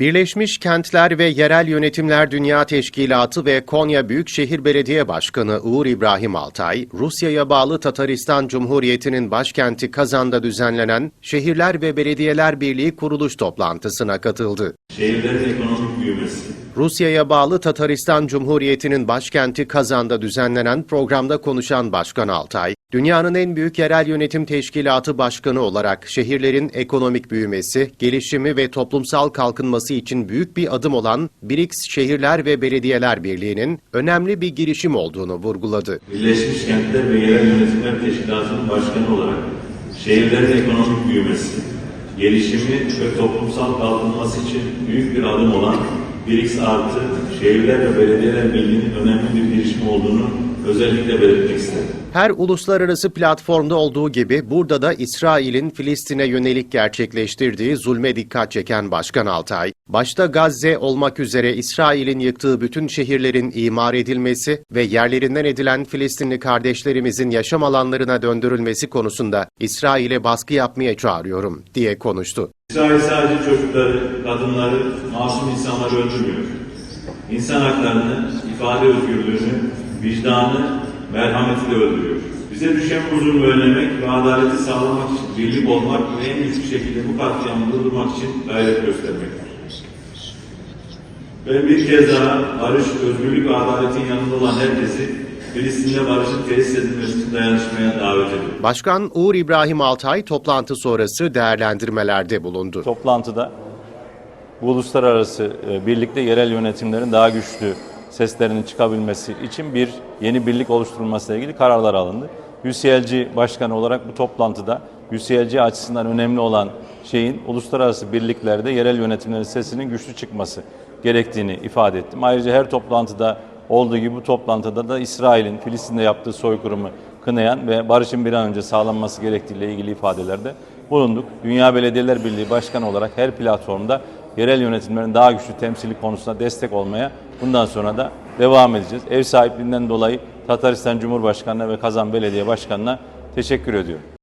Birleşmiş Kentler ve Yerel Yönetimler Dünya Teşkilatı ve Konya Büyükşehir Belediye Başkanı Uğur İbrahim Altay, Rusya'ya bağlı Tataristan Cumhuriyeti'nin başkenti Kazan'da düzenlenen Şehirler ve Belediyeler Birliği kuruluş toplantısına katıldı. Şehirlerin ekonomik büyümesi, Rusya'ya bağlı Tataristan Cumhuriyeti'nin başkenti Kazan'da düzenlenen programda konuşan Başkan Altay, dünyanın en büyük yerel yönetim teşkilatı başkanı olarak şehirlerin ekonomik büyümesi, gelişimi ve toplumsal kalkınması için büyük bir adım olan BRICS Şehirler ve Belediyeler Birliği'nin önemli bir girişim olduğunu vurguladı. Birleşmiş Kentler ve Yerel Yönetimler Teşkilatı'nın başkanı olarak şehirlerin ekonomik büyümesi, gelişimi ve toplumsal kalkınması için büyük bir adım olan BRICS artı Şehirler ve Belediyeler Birliği'nin önemli bir girişim olduğunu özellikle belirtmek isterim. Her uluslararası platformda olduğu gibi burada da İsrail'in Filistin'e yönelik gerçekleştirdiği zulme dikkat çeken Başkan Altay, başta Gazze olmak üzere İsrail'in yıktığı bütün şehirlerin imar edilmesi ve yerlerinden edilen Filistinli kardeşlerimizin yaşam alanlarına döndürülmesi konusunda İsrail'e baskı yapmaya çağırıyorum diye konuştu. İsrail sadece çocukları, kadınları, masum insanları öldürmüyor. İnsan haklarını, ifade özgürlüğünü, vicdanı, merhameti de öldürüyor. Bize düşen huzuru önlemek ve adaleti sağlamak için birlik olmak ve en güçlü şekilde bu katliamı durdurmak için gayret göstermektir. Ben bir kez daha barış, özgürlük ve adaletin yanında olan herkesi Filistin'de barışın tesis edilmesi için dayanışmaya davet ediyorum. Başkan Uğur İbrahim Altay toplantı sonrası değerlendirmelerde bulundu. Toplantıda bu uluslararası e, birlikte yerel yönetimlerin daha güçlü seslerinin çıkabilmesi için bir yeni birlik oluşturulmasıyla ilgili kararlar alındı. UCLG Başkanı olarak bu toplantıda UCLG açısından önemli olan şeyin uluslararası birliklerde yerel yönetimlerin sesinin güçlü çıkması gerektiğini ifade ettim. Ayrıca her toplantıda olduğu gibi bu toplantıda da İsrail'in Filistin'de yaptığı soykırımı kınayan ve barışın bir an önce sağlanması gerektiğiyle ilgili ifadelerde bulunduk. Dünya Belediyeler Birliği Başkanı olarak her platformda yerel yönetimlerin daha güçlü temsili konusunda destek olmaya bundan sonra da devam edeceğiz. Ev sahipliğinden dolayı Tataristan Cumhurbaşkanı'na ve Kazan Belediye Başkanı'na teşekkür ediyorum.